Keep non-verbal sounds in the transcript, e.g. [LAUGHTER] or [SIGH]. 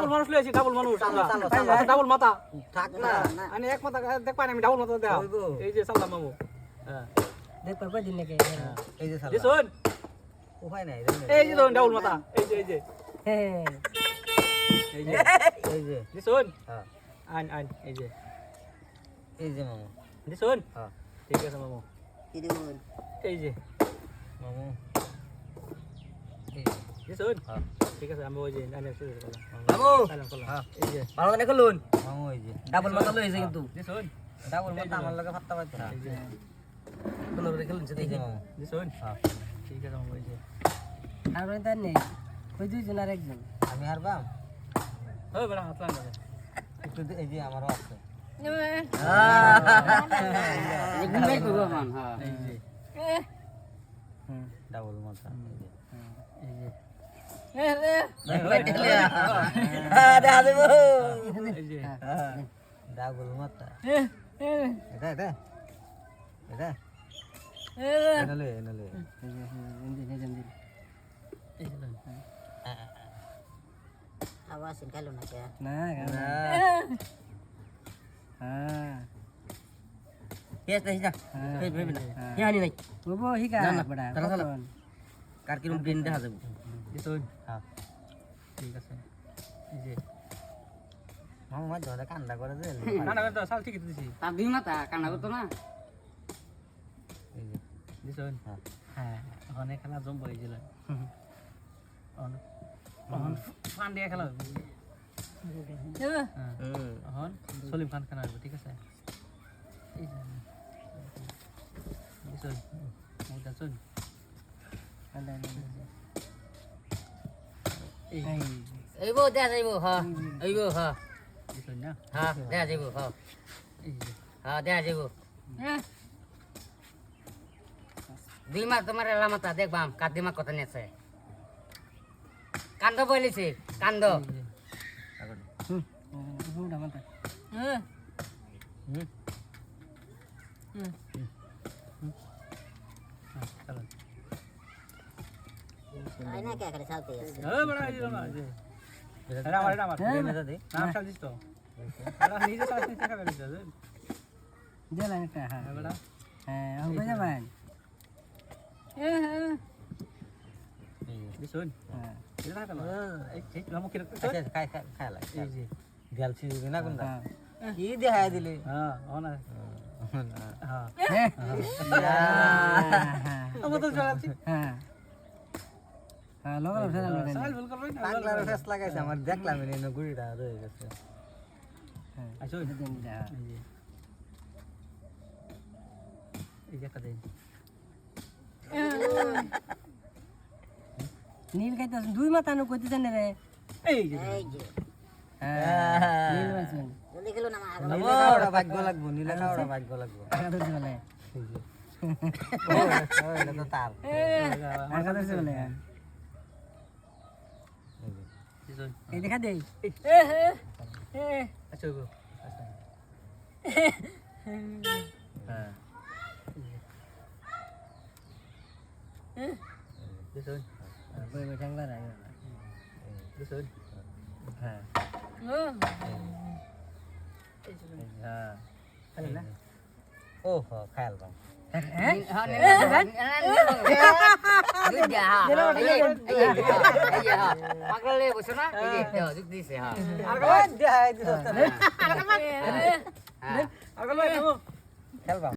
Double মানুষ লইছি double মানুষ। আমরা ডাবল মাথা। থাক না। আমি এক মাথা দেখ পাই আমি ডাবল মাথা দেও এই যে সাল্লাম মামু। হ্যাঁ। দেখ পারবা দিন নাকি এই যে সালা দিছুন উপায় নাই এই যে ধরুন ডাবল মাথা। এই যে এই যে। হ্যাঁ এই যে। এই যে। দিছুন হ্যাঁ। আইন আইন এই যে। এই যে মামু। দিছুন হ্যাঁ। ঠিক আছে মামু। এই যে। মামু। দিছুন হ্যাঁ। ঠিক আছে আমি ওই যে শুরু করলাম হ্যাঁ। এই যে। ভালো মামু ডাবল মাথা লইছে কিন্তু। দিছুন ডাবল মত আমার লগে ফাত্তা পাইতো না। এই যে। ভালো করে খেলুন যে মামু দিছুন হ্যাঁ। ঠিক আছে মামু এই যে। আর ওই তার নেই। ওই দুইজন আর একজন। আমি হারবাম। ওই বড় হাত লাগান একটু এই যে আমারও আছে। মান হ্যাঁ। ডাবল মত এই যে। এই যে দেখা দেবো এই যে ডাবল মত এটা এটা এটা এনলে এনলে এই যে না হ্যাঁ পেছ দেই যা এই ভেবি না ইয়ানি নাই ওবো হিকা না, না, বড়া তারা তারা। কার দিন যাবে হ্যাঁ ঠিক আছে এই যে মামু মাঝে মাঝে কান্দা করে দে না না তো সাল ঠিক দিছি তার দুই মাথা কান্না করতো না এই যে দিছুন হ্যাঁ হ্যাঁ ওখানে খেলা জম্ব হয়েছিল অন অন ফান দিয়ে খেলা হবে হ্যাঁ এখন সলিম খান খানা হবে ঠিক আছে এই যে শুন এই এইব দেখা যাইব হ্যাঁ এইব হ্যাঁ না হ্যাঁ দেখা যাইব হ্যাঁ এই হ্যাঁ দেখা যাইব। দুই মাস তোমার এলা মাথা দেখবাম কার দিমাগ কথা নিয়েছে কান্দ বলিছি কান্দ আগর হ্যাঁ হুম চলো আয়না কে খালি চালতে আছে হ্যাঁ বড় এই যে না এই যে এটা আমার এটা আমার মেজা দে নাম শাল দিস তো এটা নিজে শাল দিস টাকা দিস দিলাম একটা হ্যাঁ হ্যাঁ বড় হ্যাঁ আমি বুঝে পাই এই যে দিছুন হ্যাঁ এটা না কেন এই এই লামু কি রাখছিস আচ্ছা খাই খাই খাই লাগ এই যে গেলছি না কোনটা হ্যাঁ কি দেখাই দিলি হ্যাঁ ওনা হ্যাঁ হ্যাঁ হ্যাঁ হ্যাঁ ভুল না ফেস লাগাইছে আমার দেখলাম গুড়িটা রয়ে গেছে। হ্যাঁ দিন এই যে। নীল খাইতে দুই মাথা নু কইতে জানে রে। এই যে। এই যে। হ্যাঁ নীল মাছুন জলদি খেলো না মা নীলে কাওড়া ভাগ্য লাগবো নীলে ভাগ্য লাগবো। আগা ধরতে বলে। এই যে। [LAUGHS] ও এটা তো তার। আগা ধরতে বলে এই যে দিছুন এই দেখা দেই আচ্ছা গো আচ্ছা হ্যাঁ দিছুন বই বই ঠাংলা রাই দিছুন হ্যাঁ হ্যাঁ খালি না ও হো খায়াল বাম হ্যাঁ পাগলে বসো না এই যে যুগ দিছে হ্যাঁ দেখাই